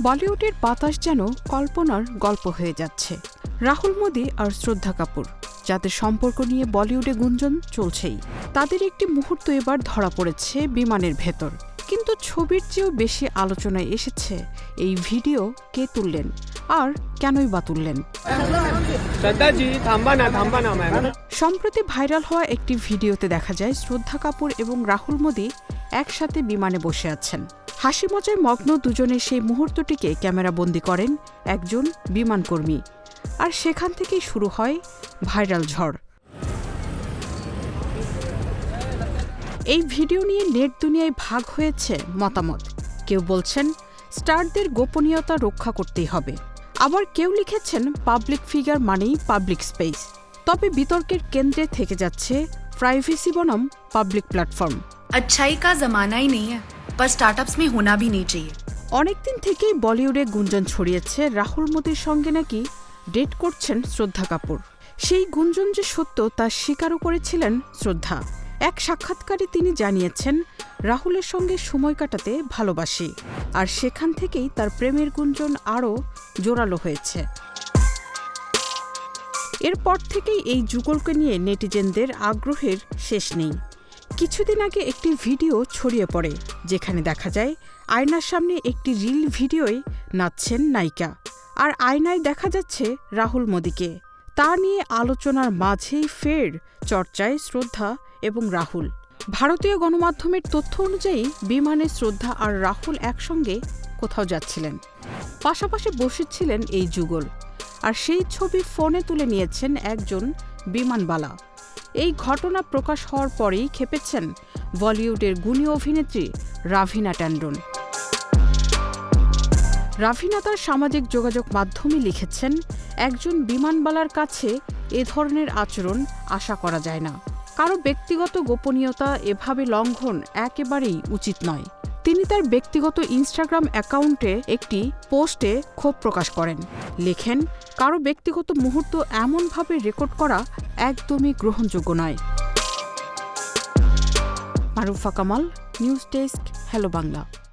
বলিউডের বাতাস যেন কল্পনার গল্প হয়ে যাচ্ছে। রাহুল মোদি আর শ্রদ্ধা কাপুর যাদের সম্পর্ক নিয়ে বলিউডে গুঞ্জন চলছেই। তাদের একটি মুহূর্ত এবার ধরা পড়েছে বিমানের ভেতর। কিন্তু ছবির চেয়েও বেশি আলোচনায় এসেছে এই ভিডিও কে তুললেন আর কেনই বা তুললেন। সম্প্রতি ভাইরাল হওয়া একটি ভিডিওতে দেখা যায় শ্রদ্ধা কাপুর এবং রাহুল মোদি একসাথে বিমানে বসে আছেন। হাসি মজায় মগ্ন দুজনের সেই মুহূর্তটিকে ক্যামেরাবন্দি করেন একজন বিমানকর্মী আর সেখান থেকেই শুরু হয় ভাইরাল ঝড়। এই ভিডিও নিয়ে নেট দুনিয়ায় ভাগ হয়েছে মতামত। কেউ বলছেন, স্টারদের গোপনীয়তা রক্ষা করতেই হবে। আবার কেউ লিখেছেন পাবলিক ফিগার মানেই পাবলিক স্পেস তবে বিতর্কের কেন্দ্রে থেকে যাচ্ছে প্রাইভেসি বনাম পাবলিক প্ল্যাটফর্ম अच्छाई का जमाना ही नहीं है पर स्टार्टअप्स में होना भी नहीं चाहिए অনেকদিন থেকেই বলিউডে গুঞ্জন ছড়িয়েছে রাহুল মোদির সঙ্গে নাকি ডেট করছেন শ্রদ্ধা কাপুর সেই গুঞ্জন যে সত্য তা স্বীকারও করেছিলেন শ্রদ্ধা এক সাক্ষাৎকারে তিনি জানিয়েছেন রাহুলের সঙ্গে সময় কাটাতে ভালোবাসি আর সেখান থেকেই তার প্রেমের গুঞ্জন আরও জোরালো হয়েছে এরপর থেকেই এই যুগলকে নিয়ে নেটিজেনদের আগ্রহের শেষ নেই কিছুদিন আগে একটি ভিডিও ছড়িয়ে পড়ে, যেখানে দেখা যায় আয়নার সামনে একটি রিল ভিডিওয় নাচছেন নায়িকা। আর আয়নায় দেখা যাচ্ছে রাহুল মোদীকে। তা নিয়ে আলোচনার মাঝেই ফের চর্চায় শ্রদ্ধা এবং রাহুল। ভারতীয় গণমাধ্যমের তথ্য অনুযায়ী বিমানে শ্রদ্ধা আর রাহুল একসঙ্গে কোথাও যাচ্ছিলেন। পাশাপাশি বসেছিলেন এই যুগল। আর সেই ছবি ফোনে তুলে নিয়েছেন একজন বিমানবালা। এই ঘটনা প্রকাশ হওয়ার পরেই খেপেছেন বলিউডের গুণী অভিনেত্রী রাভিনা ট্যান্ডন রাভিনা তার সামাজিক যোগাযোগ মাধ্যমে লিখেছেন, একজন বিমানবালার কাছে এ ধরনের আচরণ আশা করা যায় না। কারও ব্যক্তিগত গোপনীয়তা এভাবে লঙ্ঘন একেবারেই উচিত নয়। তিনি তার ব্যক্তিগত ইনস্টাগ্রাম অ্যাকাউন্টে একটি পোস্টে ক্ষোভ প্রকাশ করেন। লেখেন, কারও ব্যক্তিগত মুহূর্ত এমনভাবে রেকর্ড করা একদমই গ্রহণযোগ্য নয়। Marufa Kamal, news desk, hello Bangla.